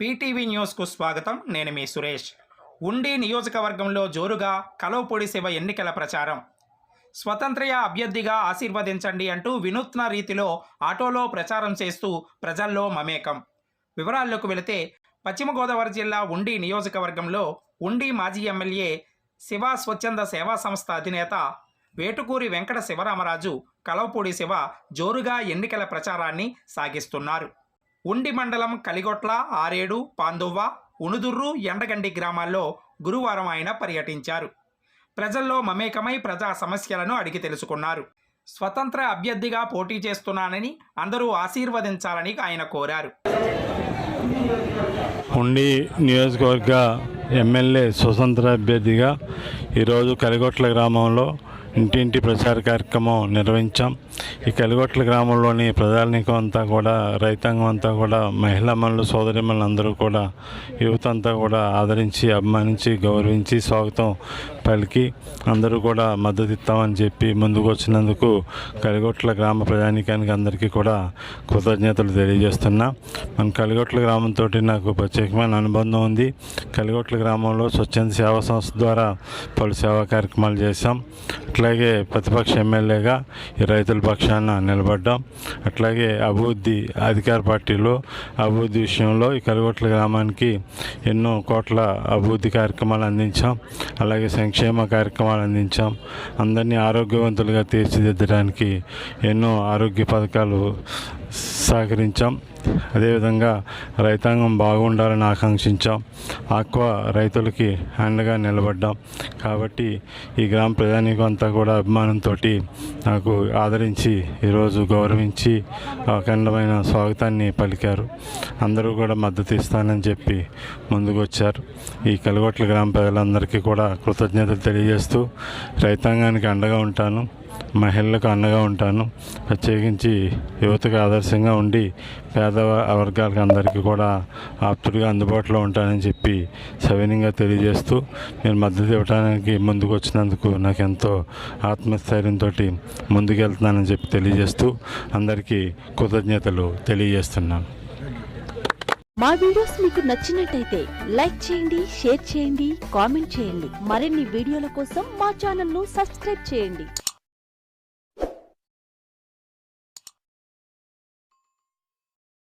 PTV న్యూస్కు స్వాగతం. నేను మీ సురేష్. ఉండి నియోజకవర్గంలో జోరుగా కలవపొడి శివ ఎన్నికల ప్రచారం. స్వతంత్రయ అభ్యర్థిగా ఆశీర్వదించండి అంటూ వినూత్న రీతిలో ఆటోలో ప్రచారం చేస్తూ ప్రజల్లో మమేకం. వివరాల్లోకి వెళితే పశ్చిమ గోదావరి జిల్లా ఉండి నియోజకవర్గంలో ఉండి మాజీ ఎమ్మెల్యే శివ స్వచ్ఛంద సేవా సంస్థ అధినేత వేటుకూరి వెంకట శివరామరాజు కలవపూడి శివ జోరుగా ఎన్నికల ప్రచారాన్ని సాగిస్తున్నారు. ఉండి మండలం కలిగొట్ల ఆరేడు పాందువ్వ ఉణుదుర్రు ఎండగండి గ్రామాల్లో గురువారం ఆయన పర్యటించారు. ప్రజల్లో మమేకమై ప్రజా సమస్యలను అడిగి తెలుసుకున్నారు. స్వతంత్ర అభ్యర్థిగా పోటీ చేస్తున్నానని అందరూ ఆశీర్వదించాలని ఆయన కోరారు. ఉండి నియోజకవర్గ ఎమ్మెల్యే స్వతంత్ర అభ్యర్థిగా ఈరోజు కలిగొట్ల గ్రామంలో ఇంటింటి ప్రచార కార్యక్రమం నిర్వహించాం. ఈ కలిగొట్ల గ్రామంలోని ప్రజానికం అంతా కూడా రైతాంగం అంతా కూడా మహిళామణులు సోదరిమణులు అందరూ కూడా యువత అంతా కూడా ఆదరించి అభిమానించి గౌరవించి స్వాగతం పలికి అందరూ కూడా మద్దతు ఇస్తామని చెప్పి ముందుకు వచ్చినందుకు కలిగొట్ల గ్రామ ప్రజానికానికి అందరికీ కూడా కృతజ్ఞతలు తెలియజేస్తున్నా. మన కలిగొట్ల గ్రామంతో నాకు ప్రత్యేకమైన అనుబంధం ఉంది. కలిగొట్ల గ్రామంలో స్వచ్ఛంద సేవా సంస్థ ద్వారా పలు సేవా కార్యక్రమాలు చేశాం. అట్లాగే ప్రతిపక్ష ఎమ్మెల్యేగా ఈ రైతుల పక్షాన నిలబడ్డాం. అట్లాగే అభివృద్ధి అధికార పార్టీలో అభివృద్ధి విషయంలో ఈ కలుగొట్ల గ్రామానికి ఎన్నో కోట్ల అభివృద్ధి కార్యక్రమాలు అందించాం. అలాగే సంక్షేమ కార్యక్రమాలు అందించాం. అందరినీ ఆరోగ్యవంతులుగా తీర్చిదిద్దడానికి ఎన్నో ఆరోగ్య పథకాలు సహకరించాం. అదేవిధంగా రైతాంగం బాగుండాలని ఆకాంక్షించాం. ఆక్వా రైతులకి అండగా నిలబడ్డాం. కాబట్టి ఈ గ్రామ ప్రజానీకం అంతా కూడా అభిమానంతో నాకు ఆదరించి ఈరోజు గౌరవించి అఖండమైన స్వాగతాన్ని పలికారు. అందరూ కూడా మద్దతు ఇస్తానని చెప్పి ముందుకు వచ్చారు ఈ కలగొట్ల గ్రామ ప్రజలందరికీ కూడా కృతజ్ఞతలు తెలియజేస్తూ రైతాంగానికి అండగా ఉంటాను మహిళలకు అండగా ఉంటాను. ప్రత్యేకించి యువతకు ఆదర్శంగా ఉండి పేద వర్గాలకు అందరికీ కూడా ఆప్తుడిగా అందుబాటులో ఉంటానని చెప్పి సవినీయంగా తెలియజేస్తూ నేను మద్దతు ఇవ్వడానికి ముందుకు వచ్చినందుకు నాకు ఎంతో ఆత్మస్థైర్యంతో ముందుకెళ్తున్నానని చెప్పి తెలియజేస్తూ అందరికీ కృతజ్ఞతలు తెలియజేస్తున్నాను. మా వీడియోస్ మీకు నచ్చినట్టయితే లైక్ చేయండి షేర్ చేయండి కామెంట్ చేయండి. మరిన్ని వీడియోల కోసం మా ఛానల్ను సబ్స్క్రైబ్ చేయండి.